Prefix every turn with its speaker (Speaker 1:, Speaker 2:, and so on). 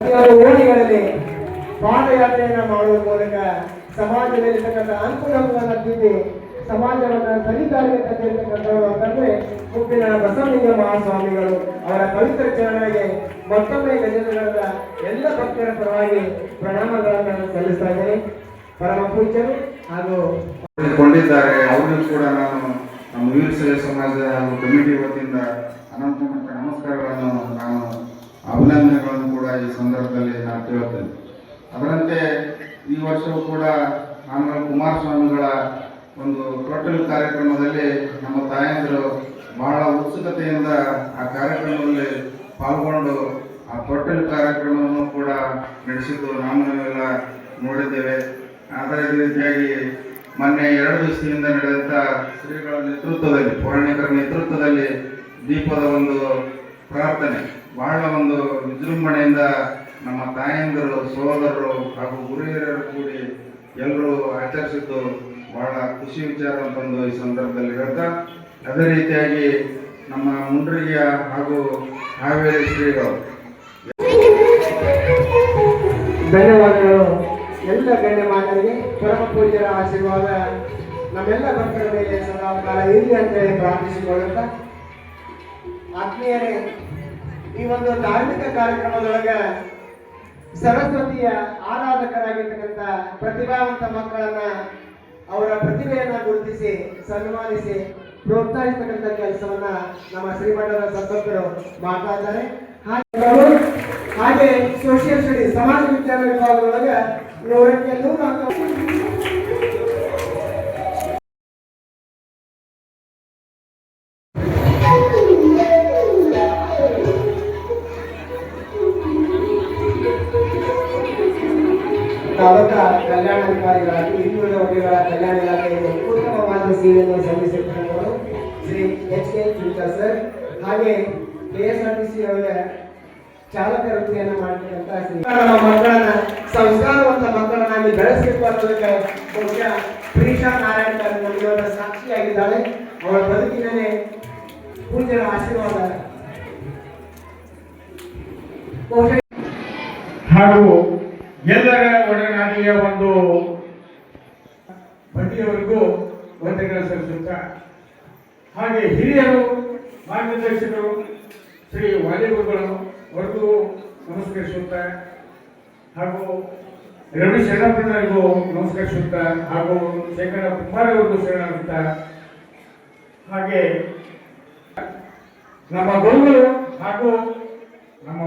Speaker 1: ಓಣಿಗಳಲ್ಲಿ ಪಾದಯಾತ್ರೆಯನ್ನು ಮಾಡುವ ಮೂಲಕ ಸಮಾಜದಲ್ಲಿರ್ತಕ್ಕಂಥ ಅನುಕೂಲವನ್ನು ತಿದ್ದಿ ಸಮಾಜವನ್ನು ಸರಿದಾರಿಗೆ ತಂದಿರತಕ್ಕಂಥವರು ಅಂತಂದ್ರೆ ಮುಪ್ಪಿನ ಬಸವಲಿಂಗ ಮಹಾಸ್ವಾಮಿಗಳು. ಅವರ ಪವಿತ್ರ ಚರಣೆಗೆ ಮತ್ತೊಮ್ಮೆ ಗಜೇಂದ್ರಗಡದ ಎಲ್ಲ ಭಕ್ತರ ಪರವಾಗಿ ಪ್ರಣಾಮಗಳನ್ನು ನಾನು ಸಲ್ಲಿಸ್ತಾ ಇದ್ದೇನೆ. ಪರಮ ಪೂಜ್ಯರು ಹಾಗೂ
Speaker 2: ಕೊಂಡಿದ್ದಾರೆ. ಅವರಿಗೂ ಕೂಡ ನಾನು ನಮ್ಮ ವೀರ ಸೇವೆ ಸಮಾಜ ಹಾಗೂ ಕಮಿಟಿ ವತಿಯಿಂದ ಅನಂತ ನಮಸ್ಕಾರಗಳನ್ನು ನಾನು ಅಭಿನಂದನೆಗಳನ್ನು ಕೂಡ ಈ ಸಂದರ್ಭದಲ್ಲಿ ನಾನು ಕೇಳುತ್ತೇನೆ ಅದರಂತೆ ಈ ವರ್ಷವೂ ಕೂಡ ಆಮೇಲೆ ಕುಮಾರಸ್ವಾಮಿಗಳ ಒಂದು ಟೋಟಲ್ ಕಾರ್ಯಕ್ರಮದಲ್ಲಿ ನಮ್ಮ ತಾಯಂದಿರು ಬಹಳ ಉತ್ಸುಕತೆಯಿಂದ ಆ ಕಾರ್ಯಕ್ರಮದಲ್ಲಿ ಪಾಲ್ಗೊಂಡು ಆ ಟೋಟಲ್ ಕಾರ್ಯಕ್ರಮವನ್ನು ಕೂಡ ನಡೆಸಿದ್ದು ನಾವು ನಾವೆಲ್ಲ ನೋಡಿದ್ದೇವೆ. ಅದೇ ರೀತಿಯಾಗಿ ಮೊನ್ನೆ ಎರಡು ದಿವಸದಿಂದ ನಡೆದಂಥ ಶ್ರೀಗಳ ನೇತೃತ್ವದಲ್ಲಿ, ಪೌರಾಣಿಕರ ನೇತೃತ್ವದಲ್ಲಿ ದೀಪದ ಒಂದು ಪ್ರಾರ್ಥನೆ ಬಹಳ ಒಂದು ವಿಜೃಂಭಣೆಯಿಂದ ನಮ್ಮ ತಾಯಂದಿರು ಸಹೋದರರು ಹಾಗೂ ಗುರುಹಿರಿಯರು ಕೂಡಿ ಎಲ್ಲರೂ ಆಚರಿಸಿದ್ದು ಬಹಳ ಖುಷಿ ವಿಚಾರ ಅಂತಂದು ಈ ಸಂದರ್ಭದಲ್ಲಿ ಹೇಳ್ತಾ, ಅದೇ ರೀತಿಯಾಗಿ ನಮ್ಮ ಮುಂಡ್ರಿಗೆಯ ಹಾಗೂ ಹಾವೇರಿ ಶ್ರೀಗಳು.
Speaker 1: ಧನ್ಯವಾದಗಳು. ಎಲ್ಲ ಗಣ್ಯಮಾನ್ಯರಿಗೆ ಪರಮ ಪೂಜ್ಯರ ಆಶೀರ್ವಾದ ನಮ್ಮೆಲ್ಲ ಭಕ್ತರ ಮೇಲೆ ಸದಾ ಕಾಲ ಇರಲಿ ಅಂತ ಹೇಳಿ ಪ್ರಾರ್ಥಿಸಿಕೊಳ್ಳುತ್ತಾ. ಆತ್ಮೀಯರೇ ಈ ಒಂದು ಧಾರ್ಮಿಕ ಕಾರ್ಯಕ್ರಮದೊಳಗ ಸರಸ್ವತಿಯ ಆರಾಧಕರಾಗಿರ್ತಕ್ಕಂಥ ಪ್ರತಿಭಾವಂತ ಮಕ್ಕಳನ್ನ ಅವರ ಪ್ರತಿಭೆಯನ್ನ ಗುರುತಿಸಿ, ಸನ್ಮಾನಿಸಿ, ಪ್ರೋತ್ಸಾಹಿಸ್ತಕ್ಕಂಥ ಕೆಲಸವನ್ನ ನಮ್ಮ ಶ್ರೀಮಠದ ಸದ್ಭಕ್ತರು ಮಾಡ್ತಾ ಇದ್ದಾರೆ. ಹಾಗೆ ಸೋಷಿಯಲ್ ಸ್ಟಡಿ ಸಮಾಜ ವಿಜ್ಞಾನ ವಿಭಾಗದೊಳಗೆ ನೂರಕ್ಕೆ ನೂರ ತಾಲೂಕಾ ಕಲ್ಯಾಣಾಧಿಕಾರಿಗಳಾಗಿ ಹಿಂದುಳಿದ ವರ್ಗಗಳ ಕಲ್ಯಾಣ ಇಲಾಖೆಯಲ್ಲಿ ಉತ್ತಮವಾದ ಸೇವೆಯನ್ನು ಸಲ್ಲಿಸಿರ್ತಕ್ಕಂಥವರು Shri H K Chinta sir. ಹಾಗೆ K S R T C ಅವರ ಚಾಲಕ ವೃತ್ತಿಯನ್ನು ನಮ್ಮ ಮಕ್ಕಳನ್ನ ಸಂಸ್ಕಾರವಂತ ಮಕ್ಕಳನ್ನಾಗಿ ಬೆಳೆಸಬೇಕು ಬಹುಶಃ ಪ್ರೀಷಾ ನಾರಾಯಣ ನಮಗೆ ಅವರ ಸಾಕ್ಷಿಯಾಗಿದ್ದಾಳೆ. ಅವರ ಬದುಕಿನಲ್ಲಿ ಪೂಜ್ಯರ ಆಶೀರ್ವಾದ.
Speaker 3: ಹಾಗೂ ಎಲ್ಲರ ಒಡನಾಡಿಯ ಒಂದು ಬಡ್ಡಿಯವರಿಗೂ ವಂದನೆಗಳು ಸಲ್ಲಿಸುತ್ತಾ, ಹಾಗೆ ಹಿರಿಯರು, ಮಾರ್ಗದರ್ಶಕರು, ಶ್ರೀ ವಾಲಿಗುರುಗಳು ಅವರಿಗೂ ನಮಸ್ಕರಿಸುತ್ತಾ ಹಾಗೂ ರವಿ ಶರಣಪ್ಪನವರಿಗೂ ನಮಸ್ಕರಿಸುತ್ತಾ ಹಾಗೂ ಶೇಖರ ಕುಮಾರ್ ಅವರಿಗೂ ಶರಣಾಗುತ್ತಾ, ಹಾಗೆ ನಮ್ಮ ಗುರುಗಳು ಹಾಗೂ ನಮ್ಮ